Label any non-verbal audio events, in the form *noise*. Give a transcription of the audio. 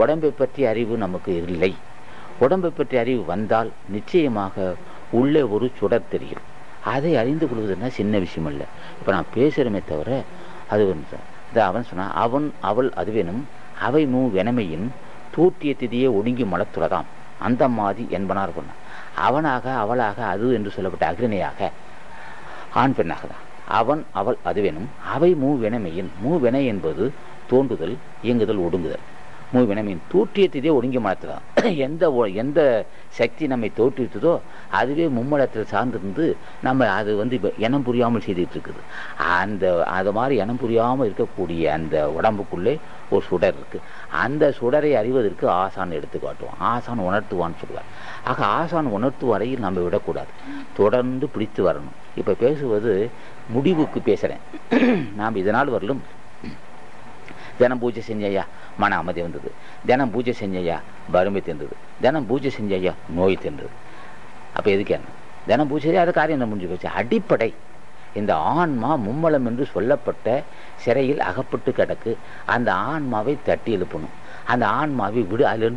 உடம்பை பற்றிய அறிவு நமக்கு இல்லை. உடம்பை பற்றிய அறிவு வந்தால் நிச்சயமாக உள்ளே ஒரு சுடர் தெரியும். அதை அறிந்து கொள்வதுன்னா சின்ன விஷயம் இல்லை இப்போ நான் பேசுகிறமே தவிர அது வந்து அவன் சொன்னான் அவன் அவள் அதுவேனும் அவை மூ வெனமையின் தூட்டிய திதியை ஒடுங்கி மலத்துறதாம் அந்த மாதிரி என்பனார் சொன்னான் அவனாக அவளாக அது என்று சொல்லப்பட்ட அக்னியாக ஆண் பெண்ணாக தான். அவன் அவள் அதுவேனும் அவை மூ வெனமையின் மூ வெனை என்பது தோன்றுதல் இயங்குதல் ஒடுங்குதல். மூவினமீன் தூற்றிய ஒடுங்கி மலத்துலகம் *clears throat* எந்த ஒ- எந்த சக்தி நம்மை தோற்றுவித்ததோ அதுவே மும்மலத்தில் சார்ந்திருந்து நம்ம அது வந்து இனம் புரியாமல் செய்துட்டு இருக்குது அந்த அது மாதிரி இனம் புரியாமல் இருக்கக்கூடிய அந்த உடம்புக்குள்ளே ஒரு சுடர் இருக்கு. அந்த சுடரை அறிவதற்கு ஆசான் எடுத்து காட்டுவான் ஆசான் உணர்த்துவான்னு சொல்லுவார். ஆக ஆசான் உணர்த்து வரையில் நம்ம விடக்கூடாது. தொடர்ந்து பிடித்து வரணும். இப்போ பேசுவது முடிவுக்கு பேசுகிறேன் *clears throat* நாம் இதனால் வரலும் தினம் பூஜை செஞ்சையா மன அமைதி வந்தது. தினம் பூஜை செஞ்சையா வறுமை தந்தது தினம் பூஜை செஞ்சையா நோய் தந்தது அப்போ எதுக்கு என்ன? தினம் பூஜை அது காரியம் என்ன முடிஞ்சு போச்சு? அடிப்படை. இந்த ஆன்மா மும்மலம் என்று சொல்லப்பட்ட சிறையில் அகப்பட்டு கிடக்கு. அந்த ஆன்மாவை தட்டி எழுப்பணும். அந்த ஆன்மாவை விடு அதிலிருந்து